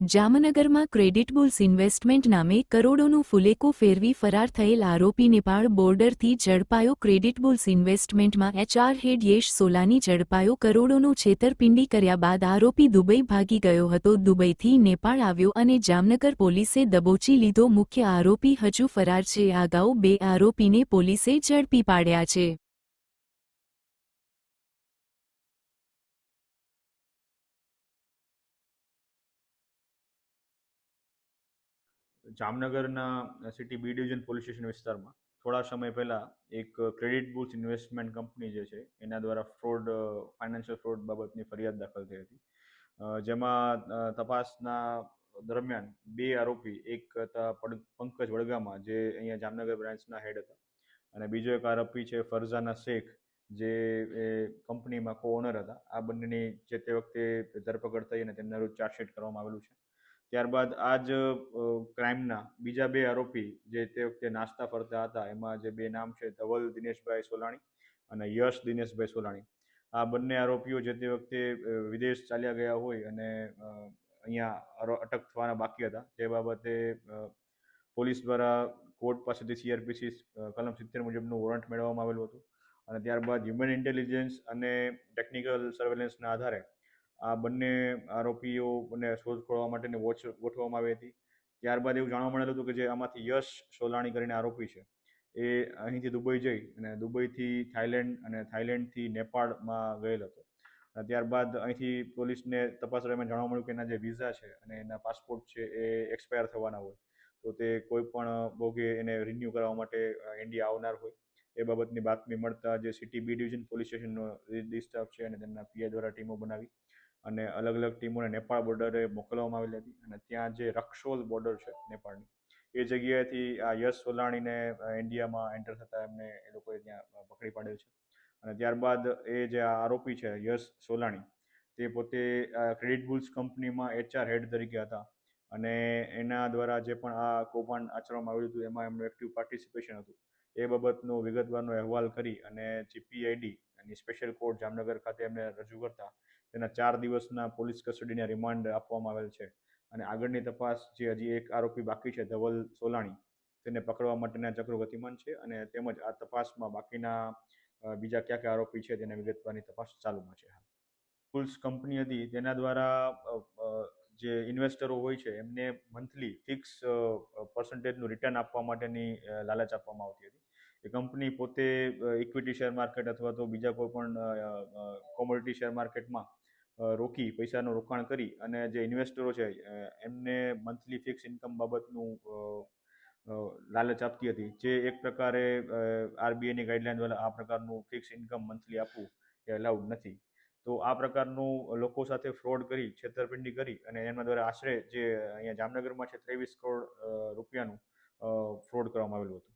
જામનગરમાં credit bulls investment નામે કરોડોનું ફુલેકો ફેરવી ફરાર થયેલ આરોપી નેપાળ બોર્ડરથી ઝડપાયો ક્રેડિટ બુલ્સ ઇન્વેસ્ટમેન્ટમાં એચઆર હેડ યેશ સોલાની ઝડપાયો કરોડોનું છેતરપિંડી કર્યા બાદ આરોપી દુબઈ ભાગી ગયો હતો. દુબઈથી નેપાળ આવ્યો અને જામનગર પોલીસે દબોચી લીધો. મુખ્ય આરોપી હજુ ફરાર છે. અગાઉ બે આરોપીને પોલીસે ઝડપી પાડ્યા છે. જામનગરના city B division police station વિસ્તારમાં થોડા સમય પહેલા એક ક્રેડિટ બુલ્સ ઇન્વેસ્ટમેન્ટ કંપની જે છે, એના દ્વારા ફ્રોડ ફાઇનાન્શિયલ ફ્રોડ બાબતની ફરિયાદ દાખલ થઈ હતી. જેમાં તપાસના દરમિયાન બે આરોપી, એક હતા પંકજ વડગામા, જે અહીંયા જામનગર બ્રાન્ચના હેડ હતા, અને બીજો એક આરોપી છે ફરઝાના શેખ, જે એ કંપનીમાં કો ઓનર હતા. આ બંનેની જે તે વખતે ધરપકડ થઈ અને તેમના વિરુદ્ધ ચાર્જશીટ કરવામાં આવેલું છે. ત્યારબાદ આ જ ક્રાઇમના બીજા બે આરોપી જે તે વખતે નાસ્તા ફરતા હતા, એમાં જે બે નામ છે, ધવલ દિનેશભાઈ સોલાણી અને યશ દિનેશભાઈ સોલાણી. આ બંને આરોપીઓ જે તે વખતે વિદેશ ચાલ્યા ગયા હોય અને અહીંયા અટક થવાના બાકી હતા. જે બાબતે પોલીસ દ્વારા કોર્ટ પાસેથી સીઆરપીસી કલમ સિત્તેર મુજબનું વોરંટ મેળવવામાં આવેલું હતું. અને ત્યારબાદ હ્યુમન ઇન્ટેલિજન્સ અને ટેકનિકલ સર્વેલન્સના આધારે આ બંને આરોપીઓને શોધખોળવા માટેની વોચ ગોઠવવામાં આવી હતી. ત્યારબાદ એવું જાણવા મળેલું હતું કે જે આમાંથી યશ સોલાણી કરીને આરોપી છે. એ અહીંથી દુબઈ જઈ અને દુબઈથી થાઈલેન્ડ અને થાઈલેન્ડથી નેપાળમાં ગયેલ હતો. ત્યારબાદ અહીંથી પોલીસને તપાસ દરમિયાન જાણવા મળ્યું કે એના જે વિઝા છે અને એના પાસપોર્ટ છે એ એક્સપાયર થવાના હોય. તો તે કોઈ પણ ભોગે એને રિન્યૂ કરવા માટે ઇન્ડિયા આવનાર હોય. એ બાબતની બાતમી મળતા જે સિટી બી ડિવિઝન પોલીસ સ્ટેશનનો ડિસ્ટર્બ છે અને તેમના પીઆઈ દ્વારા ટીમો બનાવી અને અલગ અલગ ટીમોને નેપાળ બોર્ડરે મોકલવામાં આવેલી હતી. અને ત્યાં જે રક્ષોલ બોર્ડર છે નેપાળની, એ જગ્યાએથી આ યશ સોલાણીને ઇન્ડિયામાં એન્ટર થતા એમને એ લોકોએ ત્યાં પકડી પાડેલ છે. અને ત્યારબાદ એ જે આરોપી છે યશ સોલાણી, તે પોતે ક્રેડિટ બુલ્સ કંપનીમાં એચઆર હેડ તરીકે હતા. અને એના દ્વારા જે પણ આ કૌભાંડ આચરવામાં આવ્યું હતું, એમાં એમનું એક્ટિવ પાર્ટિસિપેશન હતું. એ બાબતનો વિગતવારનો અહેવાલ કરી અને જીપીઆઈડી અને સ્પેશિયલ કોર્ટ જામનગર ખાતે એમને રજૂ કરતા તેના ચાર દિવસના પોલીસ કસ્ટડીના રિમાન્ડ આપવામાં આવેલ છે. અને આગળની તપાસ જે હજી એક આરોપી બાકી છે, ધવલ સોલાણી, તેને પકડવા માટેના ચક્રો ગતિમાન છે અને તેમજ આ તપાસમાં બાકીના બીજા કયા કયા આરોપી છે તેના વિગતવારની તપાસ ચાલુમાં છે પુલ્સ કંપની હતી તેના દ્વારા જે ઇન્વેસ્ટરો હોય છે એમને મંથલી ફિક્સ પર્સન્ટેજનું રિટર્ન આપવા માટેની લાલચ આપવામાં આવતી હતી. એ કંપની પોતે ઇક્વિટી શેર માર્કેટ અથવા તો બીજા કોઈ પણ કોમોડિટી શેર માર્કેટમાં રોકી, પૈસાનું રોકાણ કરી અને જે ઇન્વેસ્ટરો છે એમને મંથલી ફિક્સ ઇન્કમ બાબતનું લાલચ આપતી હતી. જે એક પ્રકારે આરબીઆઈની ગાઈડલાઈન દ્વારા આ પ્રકારનું ફિક્સ ઇન્કમ મંથલી આપવું એ અલાઉડ નથી. તો આ પ્રકારનું લોકો સાથે ફ્રોડ કરી, છેતરપિંડી કરી અને એના દ્વારા આશરે જે અહીંયા જામનગરમાં છે, ત્રેવીસ કરોડ રૂપિયાનું ફ્રોડ કરવામાં આવેલું હતું.